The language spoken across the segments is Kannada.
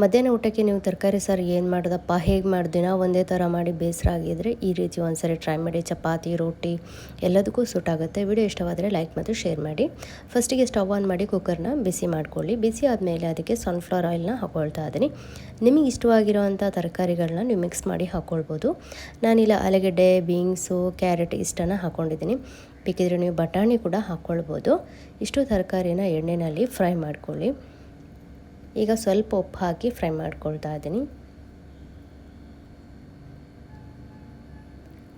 ಮಧ್ಯಾಹ್ನ ಊಟಕ್ಕೆ ನೀವು ತರಕಾರಿ ಸಾರು ಏನು ಮಾಡೋದಪ್ಪ? ಹೇಗೆ ಮಾಡ್ದಿನ? ಒಂದೇ ಥರ ಮಾಡಿ ಬೇಸರ ಆಗಿದ್ರೆ ಈ ರೀತಿ ಒಂದ್ಸರಿ ಟ್ರೈ ಮಾಡಿ. ಚಪಾತಿ, ರೋಟಿ ಎಲ್ಲದಕ್ಕೂ ಸೂಟ್ ಆಗುತ್ತೆ. ವಿಡಿಯೋ ಇಷ್ಟವಾದರೆ ಲೈಕ್ ಮತ್ತು ಶೇರ್ ಮಾಡಿ. ಫಸ್ಟಿಗೆ ಸ್ಟವ್ ಆನ್ ಮಾಡಿ ಕುಕ್ಕರ್ನ ಬಿಸಿ ಮಾಡ್ಕೊಳ್ಳಿ. ಬಿಸಿ ಆದಮೇಲೆ ಅದಕ್ಕೆ ಸನ್ಫ್ಲವರ್ ಆಯಿಲ್ನ ಹಾಕೊಳ್ತಾ ಇದ್ದೀನಿ. ನಿಮಗೆ ಇಷ್ಟವಾಗಿರುವಂಥ ತರಕಾರಿಗಳನ್ನ ನೀವು ಮಿಕ್ಸ್ ಮಾಡಿ ಹಾಕ್ಕೊಳ್ಬೋದು ನಾನಿಲ್ಲ ಆಲೂಗಡ್ಡೆ ಬೀನ್ಸು ಕ್ಯಾರೆಟ್ ಇಷ್ಟನ್ನು ಹಾಕ್ಕೊಂಡಿದ್ದೀನಿ ಬೇಕಿದ್ರೆ ನೀವು ಬಟಾಣಿ ಕೂಡ ಹಾಕ್ಕೊಳ್ಬೋದು ಇಷ್ಟು ತರಕಾರಿನ ಎಣ್ಣೆಯಲ್ಲಿ ಫ್ರೈ ಮಾಡ್ಕೊಳ್ಳಿ. ಈಗ ಸ್ವಲ್ಪ ಉಪ್ಪು ಹಾಕಿ ಫ್ರೈ ಮಾಡ್ಕೊಳ್ತಾ ಇದ್ದೀನಿ.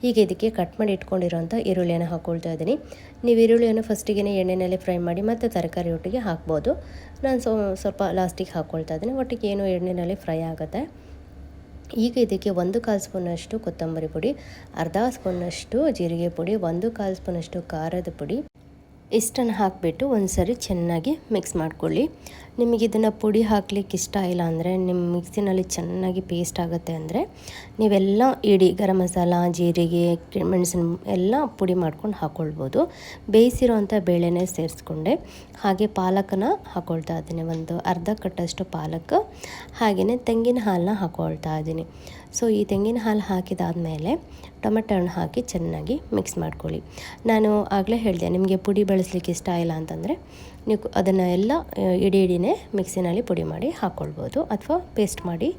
ಈಗ ಇದಕ್ಕೆ ಕಟ್ ಮಾಡಿ ಇಟ್ಕೊಂಡಿರೋಂಥ ಈರುಳ್ಳಿಯನ್ನು ಹಾಕ್ಕೊಳ್ತಾ ಇದ್ದೀನಿ. ನೀವು ಈರುಳ್ಳಿಯನ್ನು ಫಸ್ಟಿಗೆ ಎಣ್ಣೆಯಲ್ಲಿ ಫ್ರೈ ಮಾಡಿ ಮತ್ತು ತರಕಾರಿ ಒಟ್ಟಿಗೆ ಹಾಕ್ಬೋದು. ನಾನು ಸೊ ಸ್ವಲ್ಪ ಲಾಸ್ಟಿಗೆ ಹಾಕ್ಕೊಳ್ತಾ ಇದ್ದೀನಿ. ಒಟ್ಟಿಗೆ ಏನು ಎಣ್ಣೆಯಲ್ಲಿ ಫ್ರೈ ಆಗುತ್ತೆ. ಈಗ ಇದಕ್ಕೆ ಒಂದು ಕಾಲು ಸ್ಪೂನಷ್ಟು ಕೊತ್ತಂಬರಿ ಪುಡಿ, ಅರ್ಧ ಸ್ಪೂನಷ್ಟು ಜೀರಿಗೆ ಪುಡಿ, ಒಂದು ಕಾಲು ಸ್ಪೂನಷ್ಟು ಖಾರದ ಪುಡಿ ಇಷ್ಟನ್ನು ಹಾಕಿಬಿಟ್ಟು ಒಂದು ಸರಿ ಚೆನ್ನಾಗಿ ಮಿಕ್ಸ್ ಮಾಡ್ಕೊಳ್ಳಿ. ನಿಮಗೆ ಇದನ್ನು ಪುಡಿ ಹಾಕ್ಲಿಕ್ಕೆ ಇಷ್ಟ ಇಲ್ಲ ಅಂದರೆ, ನಿಮ್ಮ ಮಿಕ್ಸಿನಲ್ಲಿ ಚೆನ್ನಾಗಿ ಪೇಸ್ಟ್ ಆಗುತ್ತೆ ಅಂದರೆ, ನೀವೆಲ್ಲ ಇಡೀ ಗರಂ ಮಸಾಲ, ಜೀರಿಗೆ, ಮೆಣಸಿನ ಎಲ್ಲ ಪುಡಿ ಮಾಡ್ಕೊಂಡು ಹಾಕ್ಕೊಳ್ಬೋದು. ಬೇಯಿಸಿರೋವಂಥ ಬೇಳೆನೇ ಸೇರಿಸ್ಕೊಂಡೆ. ಹಾಗೆ ಪಾಲಕನ ಹಾಕ್ಕೊಳ್ತಾ ಇದ್ದೀನಿ. ಒಂದು ಅರ್ಧ ಕಟ್ಟಷ್ಟು ಪಾಲಕ್, ಹಾಗೆಯೇ ತೆಂಗಿನ ಹಾಲನ್ನ ಹಾಕ್ಕೊಳ್ತಾ ಇದ್ದೀನಿ. ಸೊ ಈ ತೆಂಗಿನ ಹಾಲು ಹಾಕಿದಾದಮೇಲೆ ಟೊಮೆಟೊ ಹಣ್ಣು ಹಾಕಿ ಚೆನ್ನಾಗಿ ಮಿಕ್ಸ್ ಮಾಡ್ಕೊಳ್ಳಿ. ನಾನು ಆಗಲೇ ಹೇಳಿದೆ, ನಿಮಗೆ ಪುಡಿ ಬಳಸಲಿಕ್ಕೆ ಇಷ್ಟ ಇಲ್ಲ ಅಂತಂದರೆ ನೀವು ಅದನ್ನು ಎಲ್ಲ ಇಡೀ ಇಡೀನೇ ಮಿಕ್ಸಿನಲ್ಲಿ ಪುಡಿ ಮಾಡಿ ಹಾಕ್ಕೊಳ್ಬೋದು ಅಥವಾ ಪೇಸ್ಟ್ ಮಾಡಿ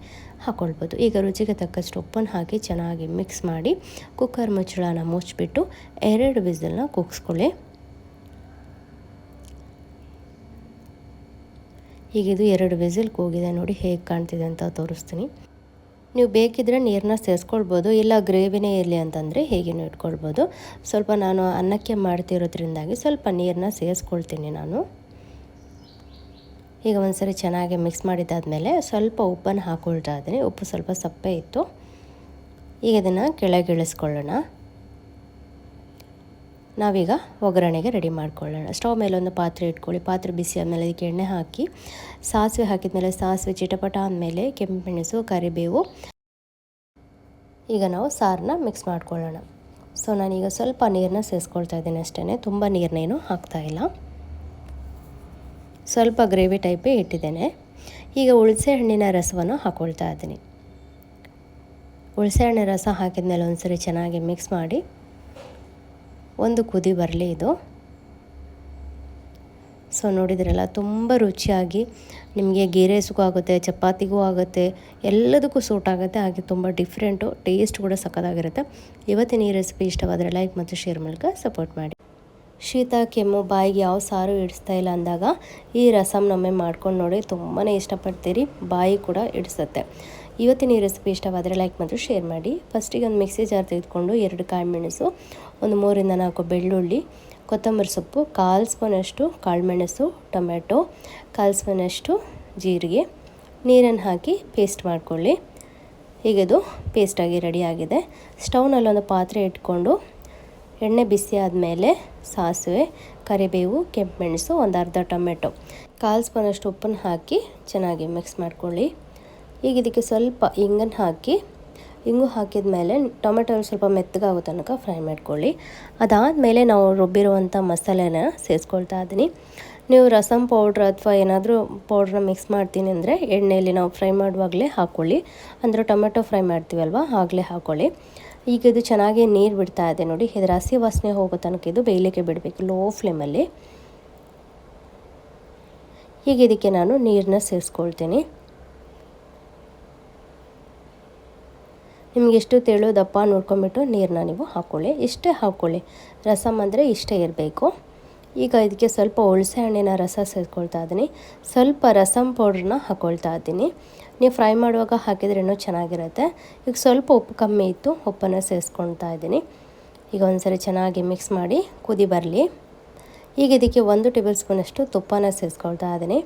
ಹಾಕ್ಕೊಳ್ಬೋದು ಈಗ ರುಚಿಗೆ ತಕ್ಕಷ್ಟು ಉಪ್ಪನ್ನು ಹಾಕಿ ಚೆನ್ನಾಗಿ ಮಿಕ್ಸ್ ಮಾಡಿ ಕುಕ್ಕರ್ ಮುಚ್ಚಳನ ಮುಚ್ಚಿಬಿಟ್ಟು ಎರಡು ಬಿಸಿಲನ್ನ ಕೂಗಿಸ್ಕೊಳ್ಳಿ. ಈಗ ಇದು ಎರಡು ವಿಸಿಲ್ ಕೂಗಿದೆ, ನೋಡಿ ಹೇಗೆ ಕಾಣ್ತಿದೆ ಅಂತ ತೋರಿಸ್ತೀನಿ. ನೀವು ಬೇಕಿದ್ರೆ ನೀರನ್ನ ಸೇರಿಸ್ಕೊಳ್ಬೋದು ಇಲ್ಲ ಗ್ರೇವಿನೇ ಇರಲಿ ಅಂತಂದರೆ ಹೇಗೇನು ಇಟ್ಕೊಳ್ಬೋದು. ಸ್ವಲ್ಪ ನಾನು ಅನ್ನಕ್ಕೆ ಮಾಡ್ತಿರೋದ್ರಿಂದಾಗಿ ಸ್ವಲ್ಪ ನೀರನ್ನ ಸೇರಿಸ್ಕೊಳ್ತೀನಿ ನಾನು. ಈಗ ಒಂದ್ಸರಿ ಚೆನ್ನಾಗಿ ಮಿಕ್ಸ್ ಮಾಡಿದ್ದಾದಮೇಲೆ ಸ್ವಲ್ಪ ಉಪ್ಪನ್ನು ಹಾಕ್ಕೊಳ್ತಾ ಇದ್ದೀನಿ. ಉಪ್ಪು ಸ್ವಲ್ಪ ಸಪ್ಪೆ ಇತ್ತು. ಈಗ ಇದನ್ನು ಕೆಳಗಿಳಿಸ್ಕೊಳ್ಳೋಣ. ನಾವೀಗ ಒಗ್ಗರಣೆಗೆ ರೆಡಿ ಮಾಡ್ಕೊಳ್ಳೋಣ. ಸ್ಟವ್ ಮೇಲೆ ಒಂದು ಪಾತ್ರೆ ಇಟ್ಕೊಳ್ಳಿ. ಪಾತ್ರೆ ಬಿಸಿ ಆದಮೇಲೆ ಅದಕ್ಕೆ ಎಣ್ಣೆ ಹಾಕಿ, ಸಾಸಿವೆ ಹಾಕಿದ ಮೇಲೆ ಸಾಸಿವೆ, ಚಿಟಪಟ ಆದಮೇಲೆ ಕೆಂಪು ಮೆಣಸು, ಕರಿಬೇವು. ಈಗ ನಾವು ಸಾರನ್ನ ಮಿಕ್ಸ್ ಮಾಡ್ಕೊಳ್ಳೋಣ. ಸೊ ನಾನೀಗ ಸ್ವಲ್ಪ ನೀರನ್ನ ಸೇರಿಸ್ಕೊಳ್ತಾ ಇದ್ದೀನಿ ಅಷ್ಟೇ ತುಂಬ ನೀರನ್ನೇನು ಹಾಕ್ತಾಯಿಲ್ಲ ಸ್ವಲ್ಪ ಗ್ರೇವಿ ಟೈಪೇ ಇಟ್ಟಿದ್ದೇನೆ. ಈಗ ಹುಳಸೆ ಹಣ್ಣಿನ ರಸವನ್ನು ಹಾಕ್ಕೊಳ್ತಾ ಇದ್ದೀನಿ. ಹುಣಸೆ ಹಣ್ಣಿನ ರಸ ಹಾಕಿದ್ಮೇಲೆ ಒಂದ್ಸರಿ ಚೆನ್ನಾಗಿ ಮಿಕ್ಸ್ ಮಾಡಿ ಒಂದು ಕುದಿ ಬರಲಿ ಇದು. ಸೊ ನೋಡಿದ್ರಲ್ಲ, ತುಂಬ ರುಚಿಯಾಗಿ ನಿಮಗೆ ಗೀ ರೈಸ್ಗೂ ಆಗುತ್ತೆ, ಚಪಾತಿಗೂ ಆಗುತ್ತೆ, ಎಲ್ಲದಕ್ಕೂ ಸೂಟ್ ಆಗುತ್ತೆ, ಹಾಗೆ ತುಂಬ ಡಿಫ್ರೆಂಟು ಟೇಸ್ಟ್ ಕೂಡ ಸಕ್ಕತ್ತಾಗಿರುತ್ತೆ ಇವತ್ತಿನ ಈ ರೆಸಿಪಿ ಇಷ್ಟವಾದರೆ ಲೈಕ್ ಮತ್ತು ಶೇರ್ ಮೂಲಕ ಸಪೋರ್ಟ್ ಮಾಡಿ. ಶೀತ, ಕೆಮ್ಮು, ಬಾಯಿಗೆ ಯಾವ ಸಾರು ಹಿಡಿಸ್ತಾ ಇಲ್ಲ ಅಂದಾಗ ಈ ರಸಮ್ನೊಮ್ಮೆ ಮಾಡ್ಕೊಂಡು ನೋಡಿ ತುಂಬಾ ಇಷ್ಟಪಡ್ತೀರಿ, ಬಾಯಿ ಕೂಡ ಇಡಿಸುತ್ತೆ ಇವತ್ತಿನ ಈ ರೆಸಿಪಿ ಇಷ್ಟವಾದರೆ ಲೈಕ್ ಮತ್ತು ಶೇರ್ ಮಾಡಿ. ಫಸ್ಟಿಗೆ ಒಂದು ಮಿಕ್ಸಿ ಜಾರ್ ತೆಗೆದುಕೊಂಡು ಎರಡು ಕಾಳುಮೆಣಸು ಒಂದು ಮೂರಿಂದ ನಾಲ್ಕು ಬೆಳ್ಳುಳ್ಳಿ, ಕೊತ್ತಂಬರಿ ಸೊಪ್ಪು, ಕಾಲು ಸ್ಪೂನಷ್ಟು ಕಾಳುಮೆಣಸು ಟೊಮೆಟೊ ಕಾಲು ಸ್ಪೂನಷ್ಟು ಜೀರಿಗೆ, ನೀರನ್ನು ಹಾಕಿ ಪೇಸ್ಟ್ ಮಾಡಿಕೊಳ್ಳಿ. ಹೀಗಿದು ಪೇಸ್ಟಾಗಿ ರೆಡಿಯಾಗಿದೆ ಸ್ಟವ್ನಲ್ಲಿ ಒಂದು ಪಾತ್ರೆ ಇಟ್ಕೊಂಡು ಎಣ್ಣೆ ಬಿಸಿ ಆದಮೇಲೆ ಸಾಸಿವೆ, ಕರಿಬೇವು, ಕೆಂಪು ಮೆಣಸು, ಒಂದು ಅರ್ಧ ಟೊಮೆಟೊ ಕಾಲು ಸ್ಪೂನಷ್ಟು ಉಪ್ಪನ್ನು ಹಾಕಿ ಚೆನ್ನಾಗಿ ಮಿಕ್ಸ್ ಮಾಡ್ಕೊಳ್ಳಿ. ಈಗ ಇದಕ್ಕೆ ಸ್ವಲ್ಪ ಇಂಗನ್ನು ಹಾಕಿ, ಇಂಗು ಹಾಕಿದ ಮೇಲೆ ಟೊಮೆಟೊ ಸ್ವಲ್ಪ ಮೆತ್ತಗಾಗೋ ತನಕ ಫ್ರೈ ಮಾಡ್ಕೊಳ್ಳಿ. ಅದಾದಮೇಲೆ ನಾವು ರುಬ್ಬಿರುವಂಥ ಮಸಾಲೆನ ಸೇರಿಸ್ಕೊಳ್ತಾ ಇದ್ದೀನಿ ನೀವು ರಸಮ್ ಪೌಡ್ರ್ ಅಥವಾ ಏನಾದರೂ ಪೌಡ್ರನ್ನ ಮಿಕ್ಸ್ ಮಾಡ್ತೀನಿ ಅಂದರೆ ಎಣ್ಣೆಯಲ್ಲಿ ನಾವು ಫ್ರೈ ಮಾಡುವಾಗಲೇ ಹಾಕ್ಕೊಳ್ಳಿ ಅಂದರೆ ಟೊಮೆಟೊ ಫ್ರೈ ಮಾಡ್ತೀವಲ್ವ, ಆಗಲೇ ಹಾಕ್ಕೊಳ್ಳಿ ಈಗ ಇದು ಚೆನ್ನಾಗಿ ನೀರು ಬಿಡ್ತಾ ಇದೆ ನೋಡಿ. ಇದರ ಹಸಿ ವಾಸನೆ ಹೋಗೋ ತನಕ ಇದು ಬೇಯಲಿಕ್ಕೆ ಬಿಡಬೇಕು, ಲೋ ಫ್ಲೇಮಲ್ಲಿ. ಈಗ ಇದಕ್ಕೆ ನಾನು ನೀರನ್ನ ಸೇರಿಸ್ಕೊಳ್ತೀನಿ. ನಿಮ್ಗೆ ಎಷ್ಟು ತೆಳು ದಪ್ಪ ನೋಡ್ಕೊಂಬಿಟ್ಟು ನೀರನ್ನ ನೀವು ಹಾಕ್ಕೊಳ್ಳಿ ಇಷ್ಟೇ ಹಾಕ್ಕೊಳ್ಳಿ ರಸಮ್ ಅಂದರೆ ಇಷ್ಟೇ ಇರಬೇಕು. ಈಗ ಇದಕ್ಕೆ ಸ್ವಲ್ಪ ಹುಳಸೆ ಹಣ್ಣಿನ ರಸ ಸೇರಿಸ್ಕೊಳ್ತಾ ಇದ್ದೀನಿ ಸ್ವಲ್ಪ ರಸಮ್ ಪೌಡ್ರನ್ನ ಹಾಕ್ಕೊಳ್ತಾ ಇದ್ದೀನಿ ನೀವು ಫ್ರೈ ಮಾಡುವಾಗ ಹಾಕಿದ್ರೆ ಇನ್ನೂ ಚೆನ್ನಾಗಿರುತ್ತೆ. ಈಗ ಸ್ವಲ್ಪ ಉಪ್ಪು ಕಮ್ಮಿ ಇತ್ತು, ಉಪ್ಪನ್ನು ಸೇರಿಸ್ಕೊಳ್ತಾ ಇದ್ದೀನಿ ಈಗ ಒಂದ್ಸರಿ ಚೆನ್ನಾಗಿ ಮಿಕ್ಸ್ ಮಾಡಿ, ಕುದಿ ಬರಲಿ. ಈಗ ಇದಕ್ಕೆ ಒಂದು ಟೇಬಲ್ ಸ್ಪೂನಷ್ಟು ತುಪ್ಪನ ಸೇರಿಸ್ಕೊಳ್ತಾ ಇದ್ದೀನಿ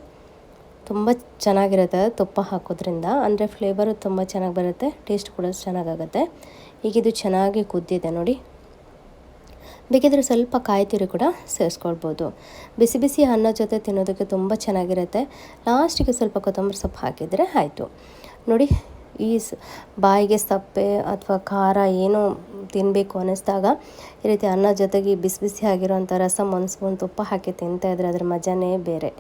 ತುಂಬ ಚೆನ್ನಾಗಿರುತ್ತೆ ತುಪ್ಪ ಹಾಕೋದ್ರಿಂದ. ಅಂದರೆ ಫ್ಲೇವರು ತುಂಬ ಚೆನ್ನಾಗಿ ಬರುತ್ತೆ ಟೇಸ್ಟ್ ಕೂಡ ಚೆನ್ನಾಗಾಗುತ್ತೆ. ಈಗ ಇದು ಚೆನ್ನಾಗಿ ಕುದ್ದಿದೆ ನೋಡಿ. ಬೇಕಿದ್ರೆ ಸ್ವಲ್ಪ ಕಾಯಿ ಕೂಡ ಸೇರಿಸ್ಕೊಳ್ಬೋದು. ಬಿಸಿ ಬಿಸಿ ಅನ್ನ ಜೊತೆ ತಿನ್ನೋದಕ್ಕೆ ತುಂಬ ಚೆನ್ನಾಗಿರುತ್ತೆ. ಲಾಸ್ಟಿಗೆ ಸ್ವಲ್ಪ ಕೊತ್ತಂಬರಿ ಸೊಪ್ಪು ಹಾಕಿದರೆ ಆಯಿತು. ನೋಡಿ, ಈ ಬಾಯಿಗೆ ಸಪ್ಪೆ ಅಥವಾ ಖಾರ ಏನೋ ತಿನ್ನಬೇಕು ಅನ್ನಿಸ್ದಾಗ, ಈ ರೀತಿ ಅನ್ನ ಜೊತೆಗೆ ಬಿಸಿ ಬಿಸಿ ಆಗಿರೋಂಥ ರಸಮ್ ಒಂದು ತುಪ್ಪ ಹಾಕಿ ತಿಂತಾಯಿದ್ರೆ ಅದ್ರ ಮಜಾನೇ ಬೇರೆ.